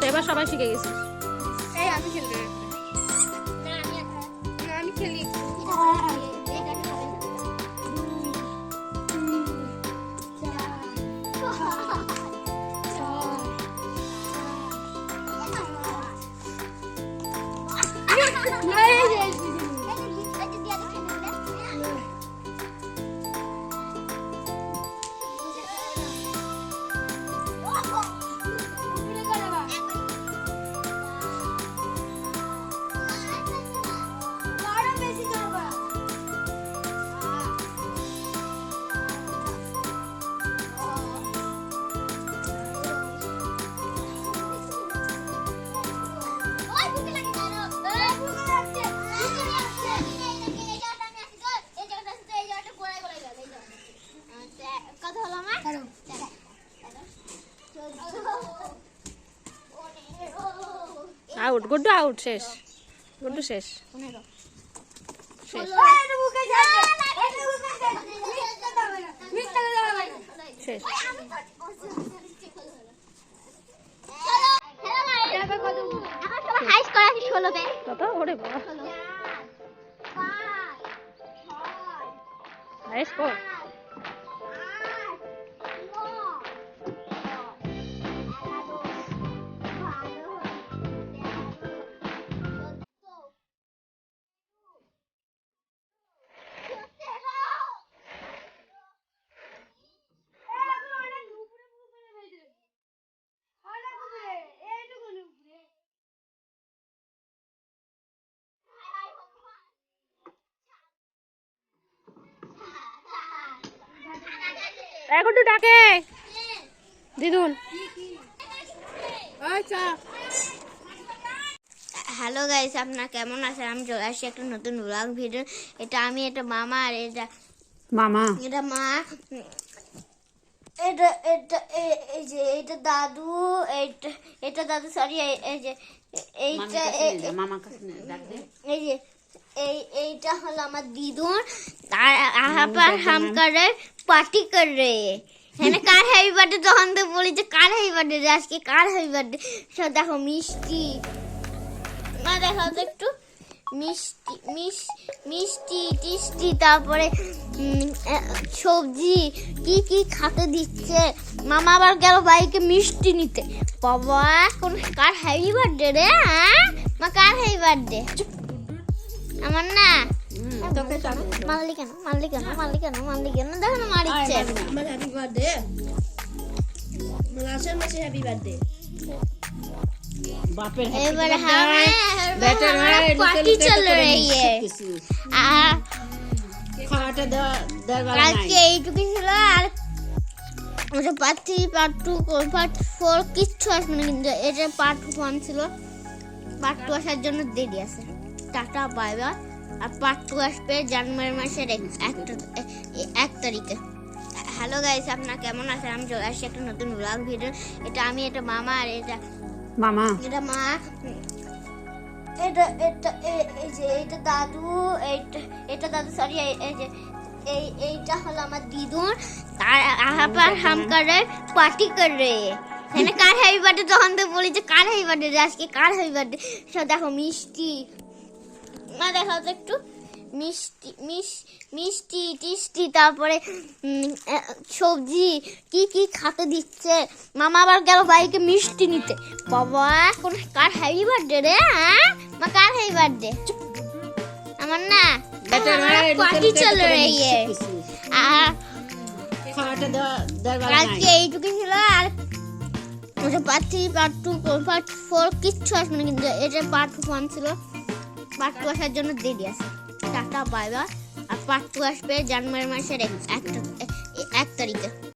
তোরা সবাই শিখে গেছিস এই আমি খেলব আউট গুড্ডু আউট শেষ। গুড্ডু শেষ। শেষ। কত ওরে বাবা। হাই স্কোর এই গুড্ডু ডাকে। দিদুন। হ্যালো গাইস আপনারা কেমন আছেন? আমি চলে আসছি একটা নতুন ব্লগ ভিডিও এটা আমি এটা মামা আর এটা মামা। এটা মা। এটা এটা এই যে এটা দাদু এইটা এটা দাদু সরি এই যে এইটা এই যে এই এইটা হলো আমার দিদুন। আর আহাপার পার্টি কর হ্যাঁ কার হ্যাপি বার্থডে তখন তো বলি যে কার হ্যাপি বার্থডে আজকে কার হ্যাপি বার্থডে সব দেখো মিষ্টি না দেখাও তো একটু মিষ্টি মিষ্টি টিষ্টি তারপরে সবজি কি কি খাতে দিচ্ছে? মামা আবার গেল বাইকে মিষ্টি নিতে। বাবা, কোন কার হ্যাপি বার্থডে রে হ্যাঁ? মা, কার হ্যাপি বার্থডে আমার না কিচ্ছু না কিন্তু এটা পার্ট ওয়ান ছিল পার্ট টু আসার জন্য দেরি আছে টাটা বাই বাই আর পার্ট টু আসবে জানুয়ারি মাসের এক একটা এক তারিখে। হ্যালো গাইস আপনারা কেমন আছেন? আমি চলে আসছি একটা নতুন ব্লগ ভিডিও এটা আমি এটা মামা আর এটা মামা। এটা মা। এটা এটা এই যে এটা দাদু এইটা এটা দাদু সরি এই যে এই এইটা হলো আমার দিদুন আর আহাপার হাম করে পার্টি কর রে হ্যাঁ কার হ্যাপি বার্থডে তখন তো বলি যে কার হ্যাপি বার্থডে আজকে কার হ্যাপি বার্থডে সব দেখো মিষ্টি না দেখাও তো একটু। মিষ্টি মিষ্টি টিষ্টি তারপরে সবজি কি কি খাতে দিচ্ছে? মামা আবার গেল বাইকে মিষ্টি নিতে। বাবা কোন কার হ্যাপি বার্থডে রে হ্যাঁ মা কার হ্যাপি বার্থডে আমার না পার্টি চল है আর আজকে এইটুকু ছিল আর ওটা part three part two part four কিচ্ছু আসবে না কিন্তু এটা পার্ট ওয়ান ছিল। পার্ট টু আসার জন্য দেরি আছে। Tata, bye bye. আর পার্ট টু আসবে জানুয়ারি মাসের এক এক তারিখে।